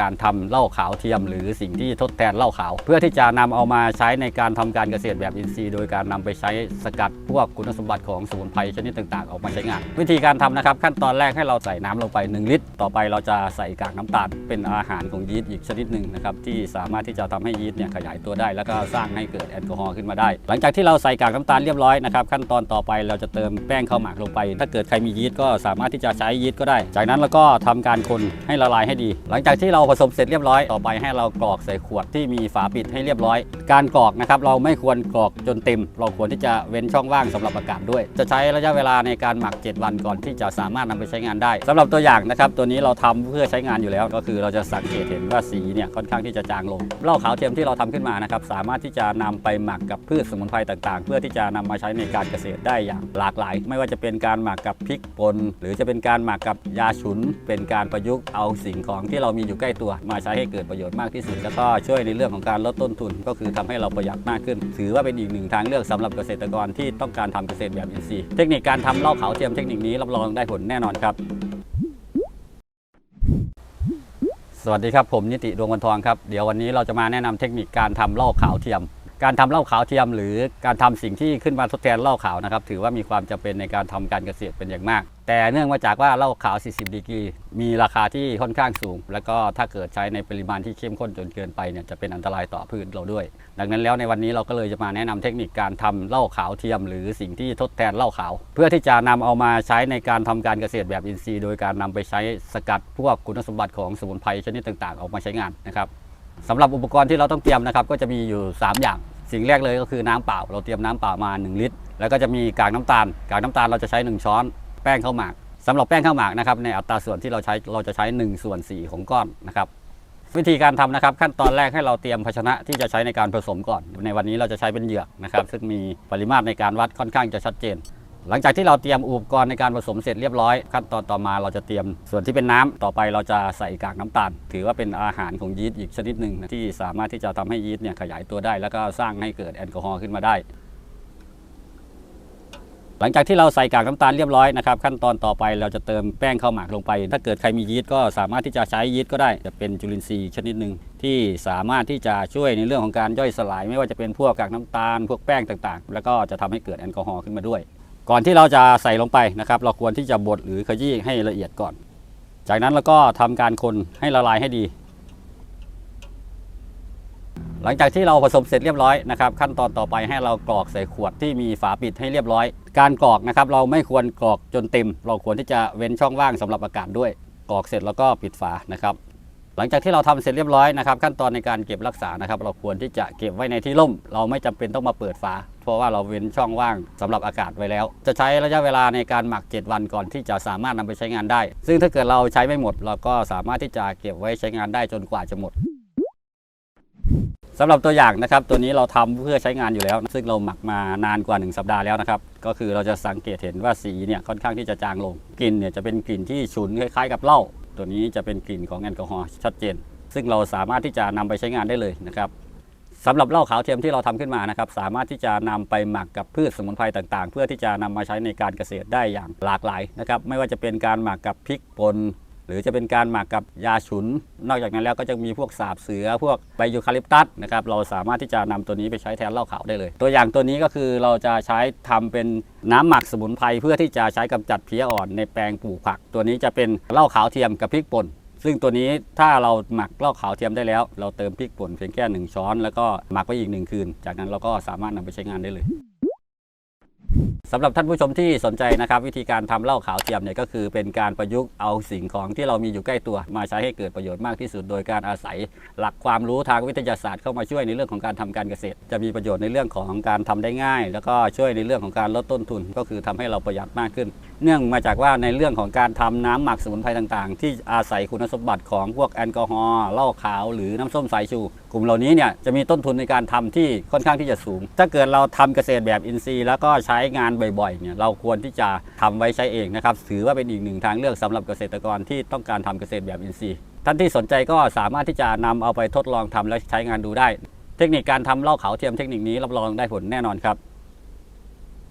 การทำเหล้าขาวเทียม หรือสิ่งที่ทดแทนเหล้าขาว เพื่อที่จะนำเอามาใช้ในการทำการเกษตรแบบอินทรีย์ โดยการนำไปใช้สกัดพวกคุณสมบัติของสมุนไพรชนิดต่างๆ ออกมาใช้งาน วิธีการทำนะครับ ขั้นตอนแรกให้เราใส่น้ำลงไป 1 ลิตร ต่อไปเราจะใส่กากน้ำตาลเป็นอาหารของยีสต์อีกชนิดหนึ่งนะครับที่สามารถที่จะทำให้ยีสต์เนี่ยขยายตัวได้ แล้วก็สร้างให้เกิดแอลกอฮอล์ขึ้นมาได้ หลังจากที่เราใส่กากน้ำตาลเรียบร้อยนะครับขั้นตอนต่อไปเราจะเติมแป้งข้าวหมากลงไป ถ้าเกิดใครมียีสต์ก็สามารถที่จะใช้ยีสต์ก็ได้ จากนั้นเราก็ทำการคนให้ละลายให้ดี หลังจากที่เราผสมเสร็จเรียบร้อยต่อไปให้เรากรอกใส่ขวดที่มีฝาปิดให้เรียบร้อย การกรอกนะครับเราไม่ควรกรอกจนเต็ม เราควรที่จะเว้นช่องว่างสำหรับอากาศด้วย จะใช้ระยะเวลาในการหมัก 7 วันก่อนที่จะสามารถนำไปใช้งานได้สำหรับตัวอย่างนะครับตัวนี้เราทำเพื่อใช้งานอยู่แล้ว ก็คือเราจะสังเกตเห็นว่าสีเนี่ยค่อนข้างที่จะจางลงเหล้าขาวเทียมที่เราทำขึ้นมานะครับสามารถที่จะนำไปหมักกับพืชสมุนไพรต่างๆ เพื่อที่จะนำมาใช้ในการเกษตรได้อย่างหลากหลาย ไม่ว่าจะเป็นการหมักกับพริกป่นหรือจะเป็นการหมักกับยาฉุน เป็นการประยุกต์เอาสิ่งของที่เรามีอยู่ใกล้ตัวมาใช้ให้เกิดประโยชน์มากที่สุด แล้วก็ช่วยในเรื่องของการลดต้นทุน ก็คือทำให้เราประหยัดมากขึ้น ถือว่าเป็นอีกหนึ่งทางเลือกสำหรับเกษตรกรที่ต้องการทำเกษตรแบบอินทรีย์เทคนิคการทำเหล้าขาวเทียมเทคนิคนี้รับรองได้ผลแน่นอนครับสวัสดีครับผมนิติดวงวันทองครับเดี๋ยววันนี้เราจะมาแนะนำเทคนิคการทำเหล้าขาวเทียม การทำเหล้าขาวเทียม หรือการทำสิ่งที่ขึ้นมาทดแทนเหล้าขาวนะครับถือว่ามีความจำเป็นในการทำการเกษตรเป็นอย่างมาก แต่เนื่องมาจากว่าเหล้าขาว 40 ดีกรีมีราคาที่ค่อนข้างสูง แล้วก็ถ้าเกิดใช้ในปริมาณที่เข้มข้นจนเกินไปเนี่ยจะเป็นอันตรายต่อพืชเราด้วย ดังนั้นแล้วในวันนี้เราก็เลยจะมาแนะนำเทคนิคการทำเหล้าขาวเทียม หรือสิ่งที่ทดแทนเหล้าขาว เพื่อที่จะนำเอามาใช้ในการทำการเกษตรแบบอินทรีย์ โดยการนำไปใช้สกัดพวกคุณสมบัติของสมุนไพรชนิดต่าง ๆ ออกมาใช้งานนะครับสำหรับอุปกรณ์ที่เราต้องเตรียมนะครับก็จะมีอยู่ 3 อย่าง สิ่งแรกเลยก็คือน้ำเปล่า เราเตรียมน้ำเปล่ามา 1 ลิตร แล้วก็จะมีกากน้ำตาล กากน้ำตาลเราจะใช้ 1 ช้อน แป้งข้าวหมากสำหรับแป้งข้าวหมากนะครับในอัตราส่วนที่เราใช้เราจะใช้ 1 ส่วน 4 ของก้อนนะครับวิธีการทำนะครับขั้นตอนแรกให้เราเตรียมภาชนะที่จะใช้ในการผสมก่อน ในวันนี้เราจะใช้เป็นเหยือกนะครับซึ่งมีปริมาตรในการวัดค่อนข้างจะชัดเจน หลังจากที่เราเตรียมอุปกรณ์ในการผสมเสร็จเรียบร้อย ขั้นตอนต่อมาเราจะเตรียมส่วนที่เป็นน้ำต่อไปเราจะใส่กากน้ำตาล ถือว่าเป็นอาหารของยีสต์อีกชนิดหนึ่งที่สามารถที่จะทำให้ยีสต์เนี่ยขยายตัวได้ แล้วก็สร้างให้เกิดแอลกอฮอล์ขึ้นมาได้ หลังจากที่เราใส่กากน้ำตาลเรียบร้อยนะครับขั้นตอนต่อไปเราจะเติมแป้งข้าวหมากลงไป ถ้าเกิดใครมียีสต์ก็สามารถที่จะใช้ยีสต์ก็ได้ จะเป็นจุลินทรีย์ชนิดหนึ่งที่สามารถที่จะช่วยในเรื่องของการย่อยสลาย ไม่ว่าจะเป็นพวกกากน้ำตาล พวกแป้งต่างๆ แล้วก็จะทำให้เกิดแอลกอฮอล์ขึ้นมาด้วย ก่อนที่เราจะใส่ลงไปนะครับ เราควรที่จะบดหรือขยี้ให้ละเอียดก่อน จากนั้นเราก็ทำการคนให้ละลายให้ดี หลังจากที่เราผสมเสร็จเรียบร้อยนะครับ ขั้นตอนต่อไปให้เรากรอกใส่ขวดที่มีฝาปิดให้เรียบร้อย การกรอกนะครับ เราไม่ควรกรอกจนเต็ม เราควรที่จะเว้นช่องว่างสำหรับอากาศด้วยกรอกเสร็จแล้วก็ปิดฝานะครับ ลังจากที่เราทำเสร็จเรียบร้อยนะครับขั้นตอนในการเก็บรักษานะครับ เราควรที่จะเก็บไว้ในที่ร่ม เราไม่จำเป็นต้องมาเปิดฝา เพราะว่าเราเว้นช่องว่างสำหรับอากาศไว้แล้ว จะใช้ระยะเวลาในการหมัก 7 วันก่อนที่จะสามารถนำไปใช้งานได้ ซึ่งถ้าเกิดเราใช้ไม่หมด เราก็สามารถที่จะเก็บไว้ใช้งานได้จนกว่าจะหมดสำหรับตัวอย่างนะครับตัวนี้เราทำเพื่อใช้งานอยู่แล้ว ซึ่งเราหมักมานานกว่า 1 สัปดาห์แล้วนะครับก็คือเราจะสังเกตเห็นว่าสีเนี่ยค่อนข้างที่จะจางลงกลิ่นเนี่ยจะเป็นกลิ่นที่ฉุนคล้ายๆกับเหล้า ตัวนี้จะเป็นกลิ่นของแอลกอฮอล์ชัดเจน ซึ่งเราสามารถที่จะนำไปใช้งานได้เลยนะครับสำหรับเหล้าขาวเทียมที่เราทำขึ้นมานะครับสามารถที่จะนำไปหมักกับพืชสมุนไพรต่างๆ เพื่อที่จะนำมาใช้ในการเกษตรได้อย่างหลากหลายนะครับไม่ว่าจะเป็นการหมักกับพริกป่น หรือจะเป็นการหมักกับยาฉุน นอกจากนั้นแล้วก็จะมีพวกสาบเสือพวกใบยูคาลิปตัสนะครับเราสามารถที่จะนำตัวนี้ไปใช้แทนเหล้าขาวได้เลย ตัวอย่างตัวนี้ก็คือเราจะใช้ทำเป็นน้ำหมักสมุนไพรเพื่อที่จะใช้กำจัดเพี้ยอ่อนในแปลงปลูกผัก ตัวนี้จะเป็นเหล้าขาวเทียมกับพริกป่นซึ่งตัวนี้ถ้าเราหมักเหล้าขาวเทียมได้แล้ว เราเติมพริกป่นเพียงแค่หนึ่งช้อน แล้วก็หมักไว้อีกหนึ่งคืน จากนั้นเราก็สามารถนำไปใช้งานได้เลย สำหรับท่านผู้ชมที่สนใจนะครับ วิธีการทำเหล้าขาวเทียมเนี่ยก็คือเป็นการประยุกต์เอาสิ่งของที่เรามีอยู่ใกล้ตัว มาใช้ให้เกิดประโยชน์มากที่สุด โดยการอาศัยหลักความรู้ทางวิทยาศาสตร์เข้ามาช่วยในเรื่องของการทำการเกษตร จะมีประโยชน์ในเรื่องของการทำได้ง่าย แล้วก็ช่วยในเรื่องของการลดต้นทุน ก็คือทำให้เราประหยัดมากขึ้น เนื่องมาจากว่าในเรื่องของการทำน้ำหมักสมุนไพรต่างๆ ที่อาศัยคุณสมบัติของพวกแอลกอฮอล์เหล้าขาวหรือน้ำส้มสายชู กลุ่มเหล่านี้เนี่ยจะมีต้นทุนในการทำที่ค่อนข้างที่จะสูง ถ้าเกิดเราทำเกษตรแบบอินทรีย์ แล้วก็ใช้งานบ่อยๆเนี่ยเราควรที่จะทำไว้ใช้เองนะครับถือว่าเป็นอีกหนึ่งทางเลือกสำหรับเกษตรกรที่ต้องการทำเกษตรแบบอินทรีย์ ท่านที่สนใจก็สามารถที่จะนำเอาไปทดลองทำและใช้งานดูได้ เทคนิคการทำเล่าเขาเทียมเทคนิคนี้รับรองได้ผลแน่นอนครับ